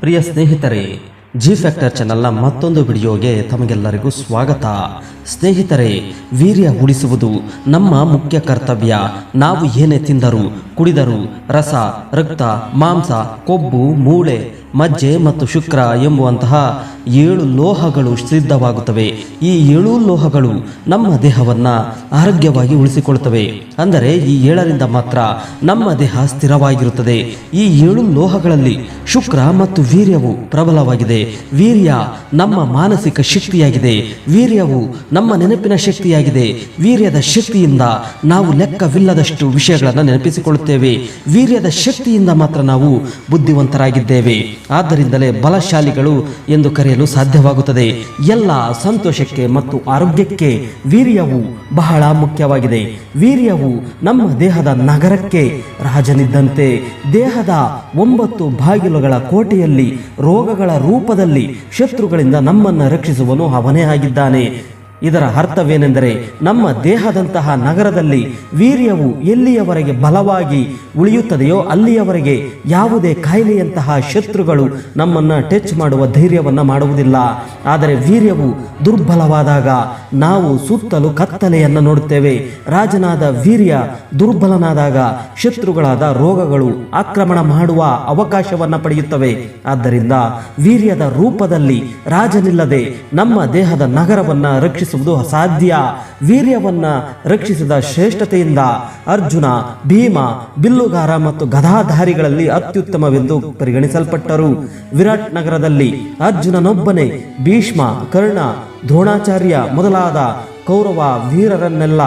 ಪ್ರಿಯ ಸ್ನೇಹಿತರೆ G factor ಚಾನಲ್ನ ಮತ್ತೊಂದು ವಿಡಿಯೋಗೆ ತಮಗೆಲ್ಲರಿಗೂ ಸ್ವಾಗತ. ಸ್ನೇಹಿತರೆ, ವೀರ್ಯ ಉಳಿಸುವುದು ನಮ್ಮ ಮುಖ್ಯ ಕರ್ತವ್ಯ. ನಾವು ಏನೇ ತಿಂದರೂ, ಕುಡಿದರೂ, ರಸ, ರಕ್ತ, ಮಾಂಸ, ಕೊಬ್ಬು, ಮೂಳೆ, ಮಜ್ಜೆ ಮತ್ತು ಶುಕ್ರ ಎಂಬುವಂತಹ ಏಳು ಲೋಹಗಳು ಸಿದ್ಧವಾಗುತ್ತವೆ. ಈ ಏಳು ಲೋಹಗಳು ನಮ್ಮ ದೇಹವನ್ನು ಆರೋಗ್ಯವಾಗಿ ಉಳಿಸಿಕೊಳ್ಳುತ್ತವೆ. ಅಂದರೆ ಈ ಏಳರಿಂದ ಮಾತ್ರ ನಮ್ಮ ದೇಹ ಸ್ಥಿರವಾಗಿರುತ್ತದೆ. ಈ ಏಳು ಲೋಹಗಳಲ್ಲಿ ಶುಕ್ರ ಮತ್ತು ವೀರ್ಯವು ಪ್ರಬಲವಾಗಿದೆ. ವೀರ್ಯ ನಮ್ಮ ಮಾನಸಿಕ ಶಕ್ತಿಯಾಗಿದೆ. ವೀರ್ಯವು ನಮ್ಮ ನೆನಪಿನ ಶಕ್ತಿಯಾಗಿದೆ. ವೀರ್ಯದ ಶಕ್ತಿಯಿಂದ ನಾವು ಲೆಕ್ಕವಿಲ್ಲದಷ್ಟು ವಿಷಯಗಳನ್ನು ನೆನಪಿಸಿಕೊಳ್ಳುತ್ತೇವೆ. ವೀರ್ಯದ ಶಕ್ತಿಯಿಂದ ಮಾತ್ರ ನಾವು ಬುದ್ಧಿವಂತರಾಗಿದ್ದೇವೆ. ಆದ್ದರಿಂದಲೇ ಬಲಶಾಲಿಗಳು ಎಂದು ಕರೆಯಲು ಸಾಧ್ಯವಾಗುತ್ತದೆ. ಎಲ್ಲ ಸಂತೋಷಕ್ಕೆ ಮತ್ತು ಆರೋಗ್ಯಕ್ಕೆ ವೀರ್ಯವು ಬಹಳ ಮುಖ್ಯವಾಗಿದೆ. ವೀರ್ಯವು ನಮ್ಮ ದೇಹದ ನಗರಕ್ಕೆ ರಾಜನಿದ್ದಂತೆ, ದೇಹದ ಒಂಬತ್ತು ಬಾಗಿಲುಗಳ ಕೋಟೆಯಲ್ಲಿ, ರೋಗಗಳ ರೂಪದಲ್ಲಿ ಶತ್ರುಗಳಿಂದ ನಮ್ಮನ್ನು ರಕ್ಷಿಸುವನು ಅವನೇ ಆಗಿದ್ದಾನೆ. ಇದರ ಅರ್ಥವೇನೆಂದರೆ ನಮ್ಮ ದೇಹದಂತಹ ನಗರದಲ್ಲಿ ವೀರ್ಯವು ಎಲ್ಲಿಯವರೆಗೆ ಬಲವಾಗಿ ಉಳಿಯುತ್ತದೆಯೋ ಅಲ್ಲಿಯವರೆಗೆ ಯಾವುದೇ ಕಾಯಿಲೆಯಂತಹ ಶತ್ರುಗಳು ನಮ್ಮನ್ನು ಟಚ್ ಮಾಡುವ ಧೈರ್ಯವನ್ನು ಮಾಡುವುದಿಲ್ಲ. ಆದರೆ ವೀರ್ಯವು ದುರ್ಬಲವಾದಾಗ ನಾವು ಸುತ್ತಲೂ ಕತ್ತಲೆಯನ್ನು ನೋಡುತ್ತೇವೆ. ರಾಜನಾದ ವೀರ್ಯ ದುರ್ಬಲನಾದಾಗ ಶತ್ರುಗಳಾದ ರೋಗಗಳು ಆಕ್ರಮಣ ಮಾಡುವ ಅವಕಾಶವನ್ನು ಪಡೆಯುತ್ತವೆ. ಆದ್ದರಿಂದ ವೀರ್ಯದ ರೂಪದಲ್ಲಿ ರಾಜನಿಲ್ಲದೆ ನಮ್ಮ ದೇಹದ ನಗರವನ್ನು ರಕ್ಷಿಸುವುದು ಅಸಾಧ್ಯ. ವೀರ್ಯವನ್ನ ರಕ್ಷಿಸಿದ ಶ್ರೇಷ್ಠತೆಯಿಂದ ಅರ್ಜುನ, ಭೀಮ, ಬಿಲ್ಲುಗಾರ ಮತ್ತು ಗದಾಧಾರಿಗಳಲ್ಲಿ ಅತ್ಯುತ್ತಮವೆಂದು ಪರಿಗಣಿಸಲ್ಪಟ್ಟರು. ವಿರಾಟ್ ನಗರದಲ್ಲಿ ಅರ್ಜುನನೊಬ್ಬನೇ ಭೀಷ್ಮ, ಕರ್ಣ, ದ್ರೋಣಾಚಾರ್ಯ ಮೊದಲಾದ ಕೌರವ ವೀರರನ್ನೆಲ್ಲ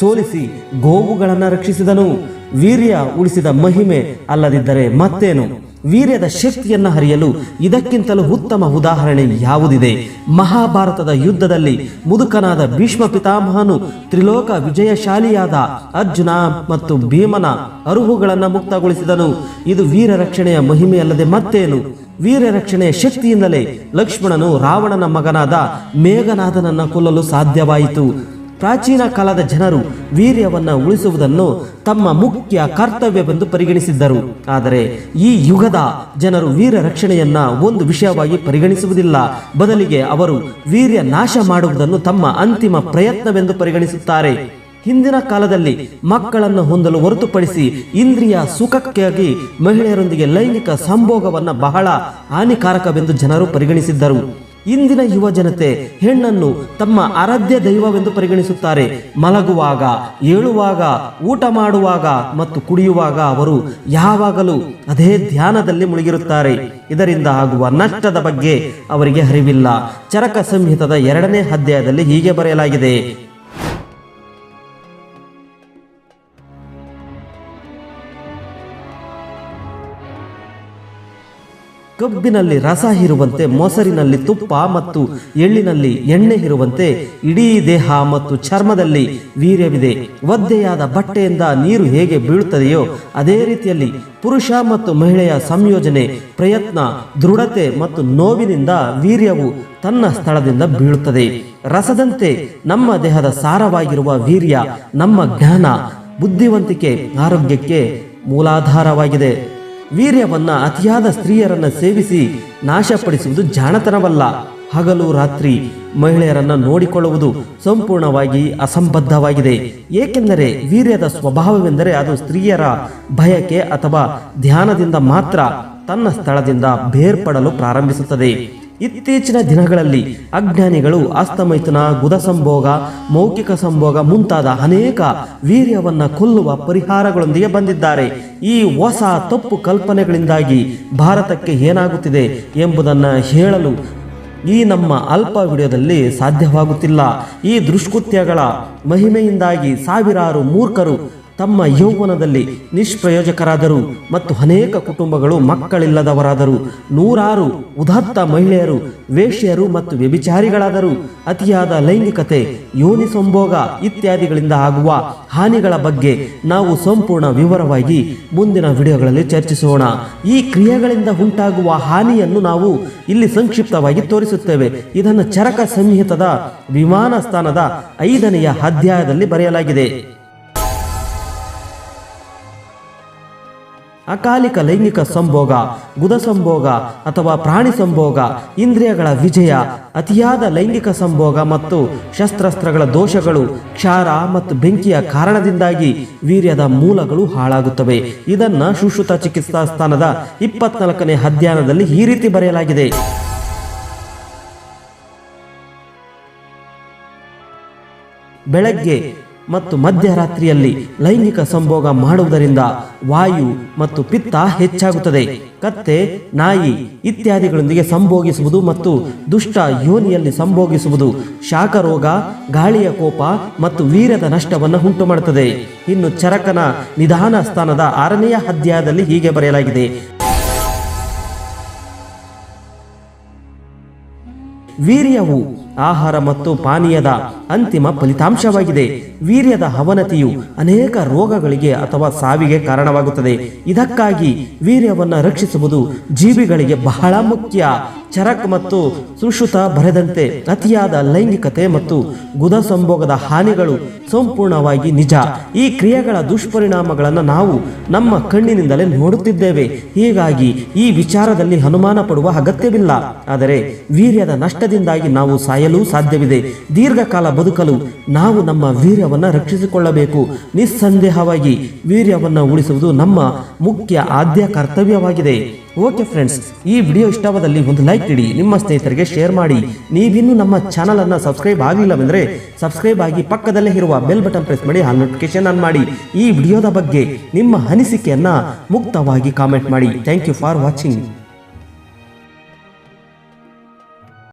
ಸೋಲಿಸಿ ಗೋವುಗಳನ್ನು ರಕ್ಷಿಸಿದನು. ವೀರ್ಯ ಉಳಿಸಿದ ಮಹಿಮೆ ಅಲ್ಲದಿದ್ದರೆ ಮತ್ತೇನು? ವೀರ್ಯದ ಶಕ್ತಿಯನ್ನು ಹರಿಯಲು ಇದಕ್ಕಿಂತಲೂ ಉತ್ತಮ ಉದಾಹರಣೆ ಯಾವುದಿದೆ? ಮಹಾಭಾರತದ ಯುದ್ಧದಲ್ಲಿ ಮುದುಕನಾದ ಭೀಷ್ಮ ಪಿತಾಮಹನು ತ್ರಿಲೋಕ ವಿಜಯಶಾಲಿಯಾದ ಅರ್ಜುನ ಮತ್ತು ಭೀಮನ ಅರುಹುಗಳನ್ನು ಮುಕ್ತಗೊಳಿಸಿದನು. ಇದು ವೀರ ರಕ್ಷಣೆಯ ಮಹಿಮೆಯಲ್ಲದೆ ಮತ್ತೇನು? ವೀರ ರಕ್ಷಣೆಯ ಶಕ್ತಿಯಿಂದಲೇ ಲಕ್ಷ್ಮಣನು ರಾವಣನ ಮಗನಾದ ಮೇಘನಾಥನನ್ನು ಕೊಲ್ಲಲು ಸಾಧ್ಯವಾಯಿತು. ಪ್ರಾಚೀನ ಕಾಲದ ಜನರು ವೀರ್ಯವನ್ನು ಉಳಿಸುವುದನ್ನು ತಮ್ಮ ಮುಖ್ಯ ಕರ್ತವ್ಯವೆಂದು ಪರಿಗಣಿಸಿದ್ದರು. ಆದರೆ ಈ ಯುಗದ ಜನರು ವೀರ ರಕ್ಷಣೆಯನ್ನ ಒಂದು ವಿಷಯವಾಗಿ ಪರಿಗಣಿಸುವುದಿಲ್ಲ. ಬದಲಿಗೆ ಅವರು ವೀರ್ಯ ನಾಶ ಮಾಡುವುದನ್ನು ತಮ್ಮ ಅಂತಿಮ ಪ್ರಯತ್ನವೆಂದು ಪರಿಗಣಿಸುತ್ತಾರೆ. ಹಿಂದಿನ ಕಾಲದಲ್ಲಿ ಮಕ್ಕಳನ್ನು ಹೊಂದಲು ಹೊರತುಪಡಿಸಿ ಇಂದ್ರಿಯ ಸುಖಕ್ಕಾಗಿ ಮಹಿಳೆಯರೊಂದಿಗೆ ಲೈಂಗಿಕ ಸಂಭೋಗವನ್ನು ಬಹಳ ಹಾನಿಕಾರಕವೆಂದು ಜನರು ಪರಿಗಣಿಸಿದ್ದರು. ಇಂದಿನ ಯುವ ಜನತೆ ಹೆಣ್ಣನ್ನು ತಮ್ಮ ಆರಾಧ್ಯ ದೈವವೆಂದು ಪರಿಗಣಿಸುತ್ತಾರೆ. ಮಲಗುವಾಗ, ಏಳುವಾಗ, ಊಟ ಮಾಡುವಾಗ ಮತ್ತು ಕುಡಿಯುವಾಗ ಅವರು ಯಾವಾಗಲೂ ಅದೇ ಧ್ಯಾನದಲ್ಲಿ ಮುಳುಗಿರುತ್ತಾರೆ. ಇದರಿಂದ ಆಗುವ ನಷ್ಟದ ಬಗ್ಗೆ ಅವರಿಗೆ ಅರಿವಿಲ್ಲ. ಚರಕ ಸಂಹಿತದ ಎರಡನೇ ಅಧ್ಯಾಯದಲ್ಲಿ ಹೀಗೆ ಬರೆಯಲಾಗಿದೆ. ಕಬ್ಬಿನಲ್ಲಿ ರಸ ಇರುವಂತೆ, ಮೊಸರಿನಲ್ಲಿ ತುಪ್ಪ ಮತ್ತು ಎಳ್ಳಿನಲ್ಲಿ ಎಣ್ಣೆ ಇರುವಂತೆ, ಇಡೀ ದೇಹ ಮತ್ತು ಚರ್ಮದಲ್ಲಿ ವೀರ್ಯವಿದೆ. ಒದ್ದೆಯಾದ ಬಟ್ಟೆಯಿಂದ ನೀರು ಹೇಗೆ ಬೀಳುತ್ತದೆಯೋ, ಅದೇ ರೀತಿಯಲ್ಲಿ ಪುರುಷ ಮತ್ತು ಮಹಿಳೆಯ ಸಂಯೋಜನೆ, ಪ್ರಯತ್ನ, ದೃಢತೆ ಮತ್ತು ನೋವಿನಿಂದ ವೀರ್ಯವು ತನ್ನ ಸ್ಥಳದಿಂದ ಬೀಳುತ್ತದೆ. ರಸದಂತೆ ನಮ್ಮ ದೇಹದ ಸಾರವಾಗಿರುವ ವೀರ್ಯ, ನಮ್ಮ ಜ್ಞಾನ, ಬುದ್ಧಿವಂತಿಕೆ, ಆರೋಗ್ಯಕ್ಕೆ ಮೂಲಾಧಾರವಾಗಿದೆ. ವೀರ್ಯವನ್ನ ಅತಿಯಾದ ಸ್ತ್ರೀಯರನ್ನ ಸೇವಿಸಿ ನಾಶಪಡಿಸುವುದು ಜಾಣತನವಲ್ಲ. ಹಗಲು ರಾತ್ರಿ ಮಹಿಳೆಯರನ್ನ ನೋಡಿಕೊಳ್ಳುವುದು ಸಂಪೂರ್ಣವಾಗಿ ಅಸಂಬದ್ಧವಾಗಿದೆ. ಏಕೆಂದರೆ ವೀರ್ಯದ ಸ್ವಭಾವವೆಂದರೆ ಅದು ಸ್ತ್ರೀಯರ ಭಯಕ್ಕೆ ಅಥವಾ ಧ್ಯಾನದಿಂದ ಮಾತ್ರ ತನ್ನ ಸ್ಥಳದಿಂದ ಬೇರ್ಪಡಲು ಪ್ರಾರಂಭಿಸುತ್ತದೆ. ಇತ್ತೀಚಿನ ದಿನಗಳಲ್ಲಿ ಅಜ್ಞಾನಿಗಳು ಅಸ್ತಮೈಥುನ ಗುದ ಸಂಭೋಗ ಮೌಖಿಕ ಸಂಭೋಗ ಮುಂತಾದ ಅನೇಕ ವೀರ್ಯವನ್ನ ಕೊಲ್ಲುವ ಪರಿಹಾರಗಳೊಂದಿಗೆ ಬಂದಿದ್ದಾರೆ. ಈ ಹೊಸ ತಪ್ಪು ಕಲ್ಪನೆಗಳಿಂದಾಗಿ ಭಾರತಕ್ಕೆ ಏನಾಗುತ್ತಿದೆ ಎಂಬುದನ್ನು ಹೇಳಲು ಈ ನಮ್ಮ ಅಲ್ಪ ವಿಡಿಯೋದಲ್ಲಿ ಸಾಧ್ಯವಾಗುತ್ತಿಲ್ಲ. ಈ ದುಷ್ಕೃತ್ಯಗಳ ಮಹಿಮೆಯಿಂದಾಗಿ ಸಾವಿರಾರು ಮೂರ್ಖರು ತಮ್ಮ ಯೌವನದಲ್ಲಿ ನಿಷ್ಪ್ರಯೋಜಕರಾದರು ಮತ್ತು ಅನೇಕ ಕುಟುಂಬಗಳು ಮಕ್ಕಳಿಲ್ಲದವರಾದರು. ನೂರಾರು ಉದಾತ್ತ ಮಹಿಳೆಯರು, ವೇಶ್ಯರು ಮತ್ತು ವ್ಯಭಿಚಾರಿಗಳಾದರು. ಅತಿಯಾದ ಲೈಂಗಿಕತೆ ಯೋನಿ ಸಂಭೋಗ ಇತ್ಯಾದಿಗಳಿಂದ ಆಗುವ ಹಾನಿಗಳ ಬಗ್ಗೆ ನಾವು ಸಂಪೂರ್ಣ ವಿವರವಾಗಿ ಮುಂದಿನ ವಿಡಿಯೋಗಳಲ್ಲಿ ಚರ್ಚಿಸೋಣ. ಈ ಕ್ರಿಯೆಗಳಿಂದ ಉಂಟಾಗುವ ಹಾನಿಯನ್ನು ನಾವು ಇಲ್ಲಿ ಸಂಕ್ಷಿಪ್ತವಾಗಿ ತೋರಿಸುತ್ತೇವೆ. ಇದನ್ನು ಚರಕ ಸಂಹಿತದ ವಿಮಾನ ಸ್ಥಾನದ ಐದನೆಯ ಅಧ್ಯಾಯದಲ್ಲಿ ಬರೆಯಲಾಗಿದೆ. ಅಕಾಲಿಕ ಲೈಂಗಿಕ ಸಂಭೋಗ, ಗುದ ಸಂಭೋಗ ಅಥವಾ ಪ್ರಾಣಿ ಸಂಭೋಗ, ಇಂದ್ರಿಯಗಳ ವಿಜಯ, ಅತಿಯಾದ ಲೈಂಗಿಕ ಸಂಭೋಗ ಮತ್ತು ಶಸ್ತ್ರಾಸ್ತ್ರಗಳ ದೋಷಗಳು ಕ್ಷಾರ ಮತ್ತು ಬೆಂಕಿಯ ಕಾರಣದಿಂದಾಗಿ ವೀರ್ಯದ ಮೂಲಗಳು ಹಾಳಾಗುತ್ತವೆ. ಇದನ್ನ ಶುಶ್ರುತ ಚಿಕಿತ್ಸಾ ಸ್ಥಾನದ ಇಪ್ಪತ್ನಾಲ್ಕನೇ ಅಧ್ಯಯನದಲ್ಲಿ ಈ ರೀತಿ ಬರೆಯಲಾಗಿದೆ. ಬೆಳಗ್ಗೆ ಮತ್ತು ಮಧ್ಯರಾತ್ರಿಯಲ್ಲಿ ಲೈಂಗಿಕ ಸಂಭೋಗ ಮಾಡುವುದರಿಂದ ವಾಯು ಮತ್ತು ಪಿತ್ತ ಹೆಚ್ಚಾಗುತ್ತದೆ. ಕತ್ತೆ, ನಾಯಿ ಇತ್ಯಾದಿಗಳೊಂದಿಗೆ ಸಂಭೋಗಿಸುವುದು ಮತ್ತು ದುಷ್ಟ ಯೋನಿಯಲ್ಲಿ ಸಂಭೋಗಿಸುವುದು ಶಾಖರೋಗ, ಗಾಳಿಯ ಕೋಪ ಮತ್ತು ವೀರದ ನಷ್ಟವನ್ನು ಉಂಟು ಮಾಡುತ್ತದೆ ಇನ್ನು ಚರಕನ ನಿಧಾನ ಸ್ಥಾನದ ಆರನೆಯ ಅಧ್ಯಾಯದಲ್ಲಿ ಹೀಗೆ ಬರೆಯಲಾಗಿದೆ. ವೀರ್ಯವು ಆಹಾರ ಮತ್ತು ಪಾನೀಯದ ಅಂತಿಮ ಫಲಿತಾಂಶವಾಗಿದೆ. ವೀರ್ಯದ ಅವನತಿಯು ಅನೇಕ ರೋಗಗಳಿಗೆ ಅಥವಾ ಸಾವಿಗೆ ಕಾರಣವಾಗುತ್ತದೆ. ಇದಕ್ಕಾಗಿ ವೀರ್ಯವನ್ನು ರಕ್ಷಿಸುವುದು ಜೀವಿಗಳಿಗೆ ಬಹಳ ಮುಖ್ಯ. ಚರಕ್ ಮತ್ತು ಸುಶ್ರುತ ಬರೆದಂತೆ ಅತಿಯಾದ ಲೈಂಗಿಕತೆ ಮತ್ತು ಗುದ ಸಂಭೋಗದ ಹಾನಿಗಳು ಸಂಪೂರ್ಣವಾಗಿ ನಿಜ. ಈ ಕ್ರಿಯೆಗಳ ದುಷ್ಪರಿಣಾಮಗಳನ್ನು ನಾವು ನಮ್ಮ ಕಣ್ಣಿನಿಂದಲೇ ನೋಡುತ್ತಿದ್ದೇವೆ. ಹೀಗಾಗಿ ಈ ವಿಚಾರದಲ್ಲಿ ಅನುಮಾನ ಪಡುವ ಅಗತ್ಯವಿಲ್ಲ. ಆದರೆ ವೀರ್ಯದ ನಷ್ಟದಿಂದಾಗಿ ನಾವು ಸಾಯಲು ಸಾಧ್ಯವಿದೆ. ದೀರ್ಘಕಾಲ ಬದುಕಲು ನಾವು ನಮ್ಮ ವೀರ್ಯವನ್ನು ರಕ್ಷಿಸಿಕೊಳ್ಳಬೇಕು. ನಿಸ್ಸಂದೇಹವಾಗಿ ವೀರ್ಯವನ್ನು ಉಳಿಸುವುದು ನಮ್ಮ ಮುಖ್ಯ ಆದ್ಯ ಕರ್ತವ್ಯವಾಗಿದೆ. ಓಕೆ ಫ್ರೆಂಡ್ಸ್, ಈ ವಿಡಿಯೋ ಇಷ್ಟವಾದಲ್ಲಿ ಒಂದು ಲೈಕ್ ಇಡಿ. ನಿಮ್ಮ ಸ್ನೇಹಿತರಿಗೆ ಶೇರ್ ಮಾಡಿ. ನೀವಿನ್ನೂ ನಮ್ಮ ಚಾನಲ್ ಅನ್ನು ಸಬ್ಸ್ಕ್ರೈಬ್ ಆಗಲಿಲ್ಲವೆಂದರೆ ಸಬ್ಸ್ಕ್ರೈಬ್ ಆಗಿ ಪಕ್ಕದಲ್ಲೇ ಇರುವ ಬೆಲ್ ಬಟನ್ ಪ್ರೆಸ್ ಮಾಡಿ ಆ ನೋಟಿಫಿಕೇಶನ್ ಆನ್ ಮಾಡಿ. ಈ ವಿಡಿಯೋದ ಬಗ್ಗೆ ನಿಮ್ಮ ಅನಿಸಿಕೆಯನ್ನ ಮುಕ್ತವಾಗಿ ಕಾಮೆಂಟ್ ಮಾಡಿ. Thank you for watching.